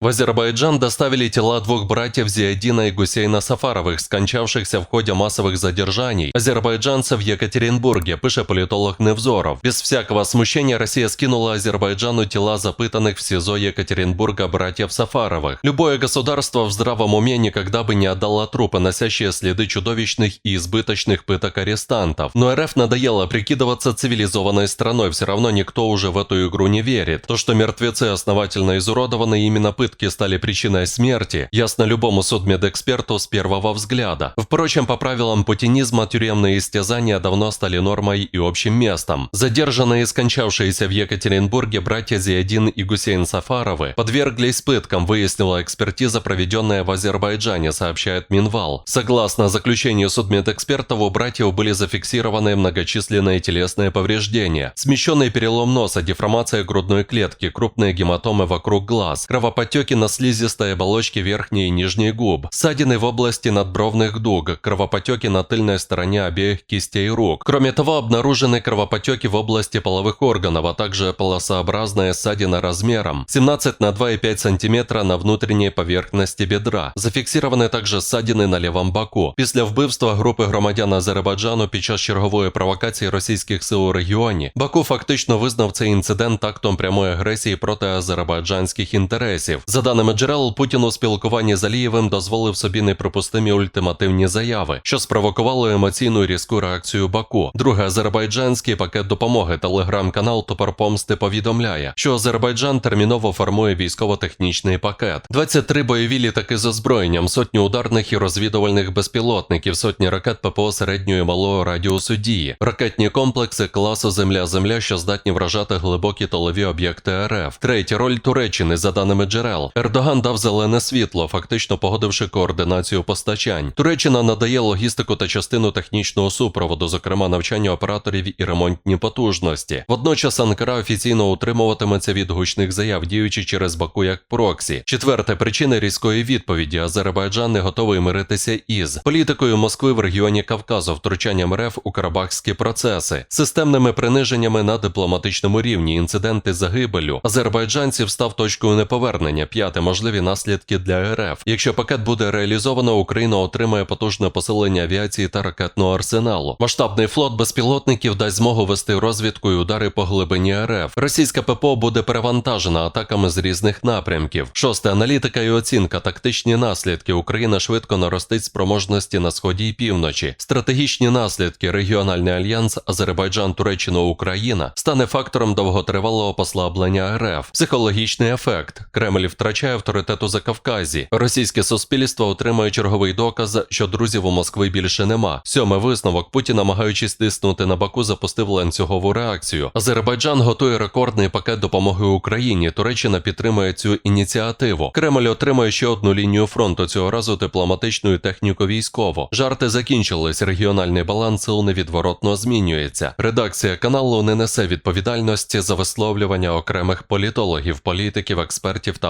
В Азербайджан доставили тела двух братьев Зиадина и Гусейна Сафаровых, скончавшихся в ходе массовых задержаний азербайджанцев в Екатеринбурге, пише политолог Невзоров. Без всякого смущения Россия скинула Азербайджану тела запытанных в СИЗО Екатеринбурга братьев Сафаровых. Любое государство в здравом уме никогда бы не отдало трупы, носящие следы чудовищных и избыточных пыток арестантов. Но РФ надоело прикидываться цивилизованной страной, все равно никто уже в эту игру не верит. То, что мертвецы основательно изуродованы, именно пытки стали причиной смерти, ясно любому судмедэксперту с первого взгляда. Впрочем, по правилам путинизма тюремные истязания давно стали нормой и общим местом. Задержанные и скончавшиеся в Екатеринбурге братья Зиадин и Гусейн Сафаровы подверглись пыткам, выяснила экспертиза, проведенная в Азербайджане, сообщает Минвал. Согласно заключению судмедэкспертов, у братьев были зафиксированы многочисленные телесные повреждения, смещенный перелом носа, деформация грудной клетки, крупные гематомы вокруг глаз, кровоподтеки на слизистой оболочке верхней и нижней губ, ссадины в области надбровных дуг, кровопотеки на тыльной стороне обеих кистей рук. Кроме того, обнаружены кровопотеки в области половых органов, а также полосообразная ссадина размером 17 на 2,5 см на внутренней поверхности бедра. Зафіксовані також ссадини на лівому боку. Після вбивства групи громадян Азербайджану під час чергової провокації російських сил у регіоні, Баку фактично визнав цей інцидент актом прямої агресії проти азербайджанських інтересів. За даними джерел, Путін у спілкуванні з Алієвим дозволив собі неприпустимі ультимативні заяви, що спровокувало емоційну різку реакцію Баку. Друге, азербайджанський пакет допомоги телеграм-канал Топор Помсти повідомляє, що Азербайджан терміново формує військово-технічний пакет. 23 бойові літаки з озброєнням, сотні ударних і розвідувальних безпілотників, сотні ракет ППО середньої малого радіусу дії, ракетні комплекси класу Земля-Земля, що здатні вражати глибокі тилові об'єкти РФ. Третя роль Туреччини, за даними джерел. Ердоган дав зелене світло, фактично погодивши координацію постачань. Туреччина надає логістику та частину технічного супроводу, зокрема навчання операторів і ремонтні потужності. Водночас Анкара офіційно утримуватиметься від гучних заяв, діючи через Баку як проксі. Четверта причина різкої відповіді: Азербайджан не готовий миритися із політикою Москви в регіоні Кавказу, втручанням РФ у карабахські процеси, системними приниженнями на дипломатичному рівні, інциденти загибелю азербайджанців став точкою неповернення. П'яте можливі наслідки для РФ. Якщо пакет буде реалізовано, Україна отримає потужне посилення авіації та ракетного арсеналу. Масштабний флот безпілотників дасть змогу вести розвідку і удари по глибині РФ. Російська ППО буде перевантажена атаками з різних напрямків. Шосте аналітика і оцінка, тактичні наслідки. Україна швидко наростить спроможності на сході і півночі. Стратегічні наслідки. Регіональний альянс Азербайджан, Туреччина, Україна стане фактором довготривалого послаблення РФ. Психологічний ефект. Кремль втрачає авторитет у Закавказі. Російське суспільство отримує черговий доказ, що друзів у Москви більше нема. Сьоме висновок. Путін, намагаючись тиснути на Баку, запустив ланцюгову реакцію. Азербайджан готує рекордний пакет допомоги Україні. Туреччина підтримує цю ініціативу. Кремль отримує ще одну лінію фронту цього разу дипломатичну і техніко-військову. Жарти закінчились. Регіональний баланс сил невідворотно змінюється. Редакція каналу не несе відповідальності за висловлювання окремих політологів, політиків, експертів та